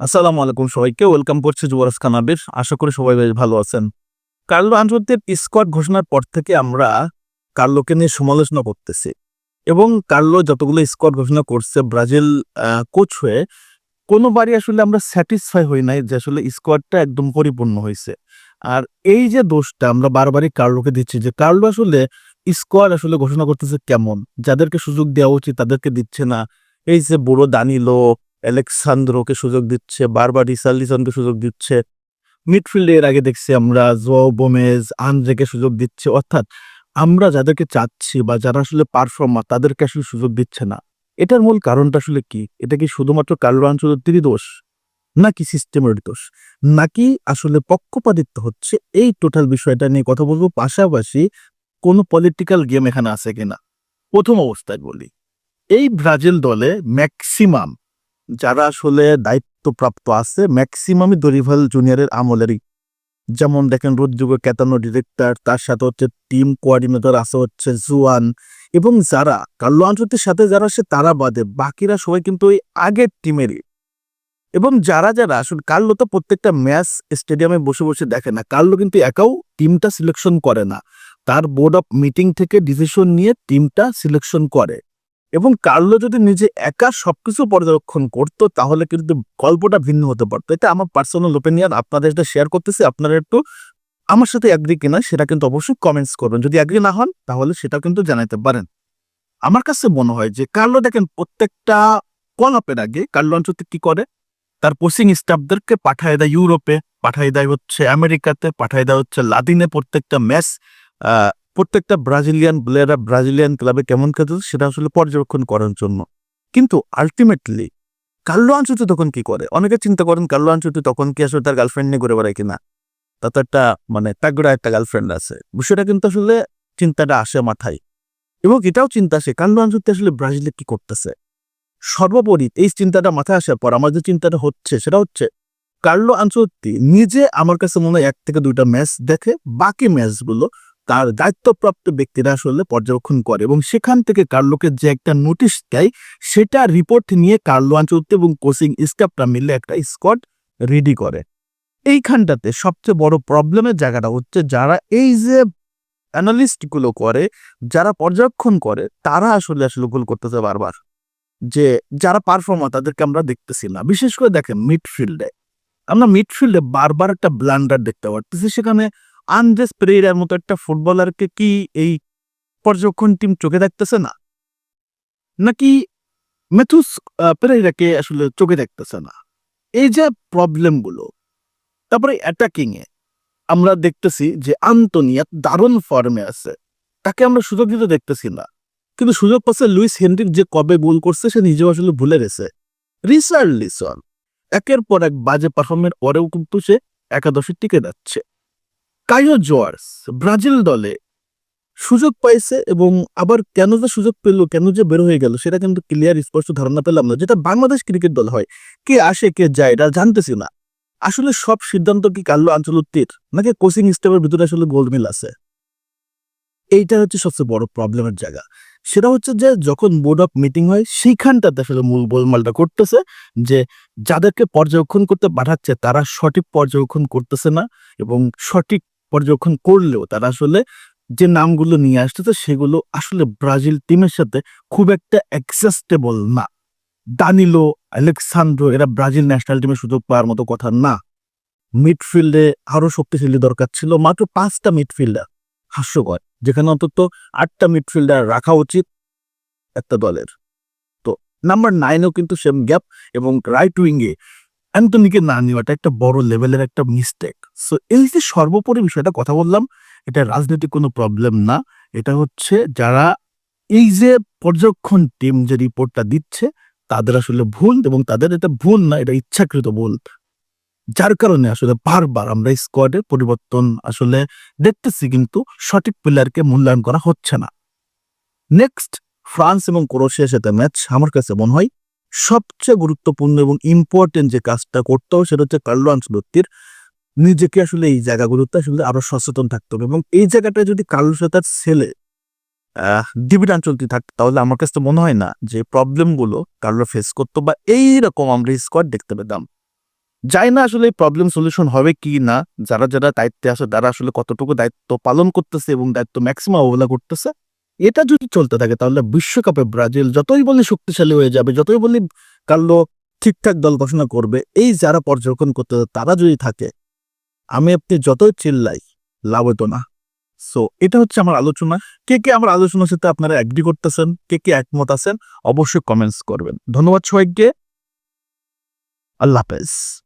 আসসালামু আলাইকুম সবাইকে, ওয়েলকাম করছে যুবরাজ খান আবির আশা করি সবাই বেশ ভালো আছেন। কার্লো আনচলতির স্কোয়াড ঘোষণার পর থেকে আমরা কার্লোকে নিয়ে সমালোচনা করতেছি এবং কার্লো যতগুলো স্কোয়াড ঘোষণা করছে ব্রাজিল কোচ হয়ে, কোনোবারই আসলে আমরা স্যাটিসফাই হই নাই যে আসলে স্কোয়াডটা একদম পরিপূর্ণ হয়েছে আর এই যে দোষটা আমরা বারবারই কার্লোকে দিচ্ছি যে কার্লো আসলে স্কোয়াড আসলে ঘোষণা করতেছে কেমন? যাদেরকে সুযোগ দেওয়া উচিত তাদেরকে দিচ্ছে না। এই যে বুড়ো দানিলো অ্যালেক্সান্দ্রোকে সুযোগ দিচ্ছে, বারবার রিসার্লিসনকে সুযোগ দিচ্ছে। মিডফিল্ডে এর আগে দেখছি আমরা জো বোমেজ আন্দ্রেকে সুযোগ দিচ্ছে। অর্থাৎ আমরা যাদেরকে চাচ্ছি বা যারা আসলে পারফর্মার তাদেরকে আসলে সুযোগ দিচ্ছে না। এটার মূল কারণটা আসলে কি? এটা কি শুধুমাত্র কার্লো আঞ্চলিক দোষ? নাকি সিস্টেমের দোষ? নাকি আসলে পক্ষপাতিত্ব হচ্ছে? এই টোটাল বিষয়টা নিয়ে কথা বলব। পাশাপাশি কোনো পলিটিক্যাল গেম এখানে আছে কিনা? প্রথম অবস্থায় বলি। এই ব্রাজিল দলে ম্যাক্সিমাম যারা আসলে দায়িত্বপ্রাপ্ত আছে ম্যাক্সিমামই দরিভাল জুনিয়রের আমলেরই। যেমন দেখেন রোদ্রিগো ক্যাতানো ডিরেক্টর তার সাথে হচ্ছে টিম কোঅর্ডিনেটর আছে হচ্ছে জুয়ান। এবং যারা, কার্লো আঞ্চলিকের সাথে যারা সে তারা বাদে, বাকিরা সবাই কিন্তু ওই আগের টিমেরই এবং যারা যারা, আসলে কার্লো তো প্রত্যেকটা ম্যাচ স্টেডিয়ামে বসে বসে দেখে না। কার্লো কিন্তু একাও টিমটা সিলেকশন করে না। তার বোর্ড অফ মিটিং থেকে ডিসিশন নিয়ে টিমটা সিলেকশন করে। এবং কার্লো যদি নিজে একা সবকিছু পর্যবেক্ষণ করতো, তাহলে কিন্তু গল্পটা ভিন্ন হতে পারতো। এটা আমার পার্সোনাল ওপিনিয়ন আপনাদের এটা শেয়ার করতেছি, আপনারা একটু আমার সাথে অ্যাগ্রি কিনা সেটা কিন্তু অবশ্যই কমেন্টস করবেন। যদি অ্যাগ্রি না হন, তাহলে সেটা কিন্তু জানাতে পারেন। আমার কাছে মনে হয় যে কার্লো দেখেন, প্রত্যেকটা কল আপের আগে কার্লো অঞ্চলতে কি করে? তার কোচিং স্টাফদেরকে পাঠায় দেয় ইউরোপে, পাঠায় দেয় হচ্ছে আমেরিকাতে, পাঠায় দেয় হচ্ছে লাদিনে প্রত্যেকটা ম্যাচ প্রত্যেকটা ব্রাজিলিয়ান প্লেয়াররা ব্রাজিলিয়ান ক্লাবে কেমন খেলতেছে সেটা আসলে পর্যবেক্ষণ করার জন্য। কিন্তু আলটিমেটলি কার্লো আঞ্চুতি তখন কি করে? অনেকে চিন্তা করেন কার্লো আঞ্চুতি তখন কি আসলে তার গার্লফ্রেন্ড নিয়ে ঘুরে বেড়ায় কিনা? তার তো একটা মানে তাগড়া একটা গার্লফ্রেন্ড আছে। বিষয়টা কিন্তু আসলে চিন্তাটা আসে মাথায়। এবং এটাও চিন্তা আসে কার্লো আঞ্চুতি আসলে ব্রাজিলে কি করতেছে? সর্বোপরি এই চিন্তাটা মাথায় আসার পর আমার যে চিন্তাটা হচ্ছে, সেটা হচ্ছে কার্লো আঞ্চলতি নিজে আমার কাছে মনে হয় এক থেকে দুইটা ম্যাচ দেখে বাকি ম্যাচগুলো তার দায়িত্বপ্রাপ্ত ব্যক্তিরা আসলে পর্যবেক্ষণ করে এবং সেখান থেকে কার্লোকে যে একটা নোটিশ দেয়, সেটা রিপোর্ট নিয়ে কার্লো আঞ্চলতি এবং কোচিং স্টাফটা মিলে একটা স্কোয়াড রেডি করে। এইখানটাতে সবচেয়ে বড় প্রবলেমের জায়গাটা হচ্ছে যারা এই যে অ্যানালিস্টগুলো করে, যারা পর্যবেক্ষণ করে, তারা আসলে আসলে গোল করতেছে বারবার। যে যারা পারফর্মার তাদেরকে আমরা দেখতেছি না। বিশেষ করে দেখেন মিডফিল্ডে আমরা মিডফিল্ডে বারবার একটা ব্লান্ডার দেখতে পারতেছি। সেখানে আন্দ্রেস পেরেইরার মতো একটা ফুটবলারকে কি এই পর্যবেক্ষণ টিম চোখে দেখতেছে না? নাকি মেথুস পেরেইরাকে আসলে চোখে দেখতেছে না? এই যে প্রবলেমগুলো, তারপরে অ্যাটাকিং এ আমরা দেখতেছি যে আন্তনিয়া দারুণ ফর্মে আছে। তাকে আমরা সুযোগ দিতে দেখতেছি না। কিন্তু সুযোগ পাচ্ছে লুইস হেনরিক যে কবে গোল করছে সে নিজেও আসলে ভুলে গেছে। রিসার্ড লিসন, একের পর এক বাজে পারফর্মের পরেও কিন্তু সে একাদশে টিকে যাচ্ছে। কাইও জোয়ার্স, ব্রাজিল দলে সুযোগ পাইছে এবং আবার কেন যে সুযোগ পেল, কেন যে বের হয়ে গেল, সেটা কিন্তু ক্লিয়ার স্পষ্ট ধারণা পেলাম না। যেটা বাংলাদেশ ক্রিকেট দল হয়, কে আসে, কে যায়, এটা জানতেছি না। আসলে সব সিদ্ধান্ত কি কাল্লো আঞ্চলত্তির, নাকি কোচিং স্টাফের ভিতরে আসলে গোলমিল আছে? এইটা হচ্ছে সবচেয়ে বড় প্রবলেমের জায়গা। সেটা হচ্ছে যে, যখন বোর্ড অফ মিটিং হয়, সেইখানটাতে আসলে মূল গোলমালটা করতেছে যে, যাদেরকে পর্যবেক্ষণ করতে পাঠাচ্ছে, তারা সঠিক পর্যবেক্ষণ করতেছে না এবং সঠিক পর্যবেক্ষণ করলেও তারা আসলে যে নামগুলো নিয়ে আসতেছে সেগুলো আসলে ব্রাজিল টিমের সাথে খুব একটা অ্যাকসেস্টেবল না। দানিলো, আলেকসান্দ্রো এরা ব্রাজিল ন্যাশনাল টিমে সুযোগ পাওয়ার মতো কথা না। মিডফিল্ডে আরও শক্তিশালী দরকার ছিল, মাত্র পাঁচটা মিডফিল্ডার হাস্যকর, যেখানে অন্তত আটটা মিডফিল্ডার রাখা উচিত একটা দলের। তো নাম্বার নাইনেও কিন্তু সেম গ্যাপ এবং রাইট উইংয়ে অ্যান্টনিকে না নেওয়াটা একটা বড় লেভেলের একটা মিস্টেক সো এই যে সর্বোপরি বিষয়টা কথা বললাম, এটা রাজনৈতিক কোনো প্রবলেম না। এটা হচ্ছে যারা এই যে পর্যবেক্ষণ টিম যে রিপোর্টটা দিচ্ছে, তাদের আসলে ভুল এবং তাদের এটা ভুল না, এটা ইচ্ছাকৃত ভুল। যার কারণে আসলে বারবার আমরা স্কোয়াডের পরিবর্তন আসলে দেখতেছি, কিন্তু সঠিক প্লেয়ারকে মূল্যায়ন করা হচ্ছে না। নেক্সট ফ্রান্স এবং ক্রোশিয়ার সাথে ম্যাচ আমার কাছে মনে হয় সবচেয়ে গুরুত্বপূর্ণ এবং ইম্পর্টেন্ট যে কাজটা করতে হবে সেটা হচ্ছে কার্লো আনসলত্তির নিজেকে আসলে এই জায়গাগুলোতে আসলে আরও সচেতন থাকতে হবে এবং এই জায়গাটা যদি কার্লো তার ছেলে ডিবিট আঞ্চলটি থাকতো তাহলে আমার কাছে মনে হয় না যে প্রবলেমগুলো কার্লো ফেস করতো বা এইরকম আমরা স্কোয়াড দেখতে পেতাম। যাই না আসলে প্রবলেম সলিউশন হবে কি না, যারা যারা দায়িত্বে আসে তারা আসলে কতটুকু দায়িত্ব পালন করতেছে এবং দায়িত্ব ম্যাক্সিমাম অবহেলা করতেছে এটা যদি চলতে থাকে, তাহলে বিশ্বকাপে ব্রাজিল যতই বলি শক্তিশালী হয়ে যাবে, যতই বলি কার্লো ঠিকঠাক দল ঘোষণা করবে, এই যারা পর্যবেক্ষণ করতে তারা যদি থাকে, আমি আপনি যতই চিল্লাই, লাভ হতো না। সো এটা হচ্ছে আমার আলোচনা। কে কে আমার আলোচনার সাথে আপনারা অ্যাগ্রি করতেছেন, কে কে একমত আছেন, অবশ্যই কমেন্টস করবেন। ধন্যবাদ সবাইকে। আল্লাহ হাফেজ।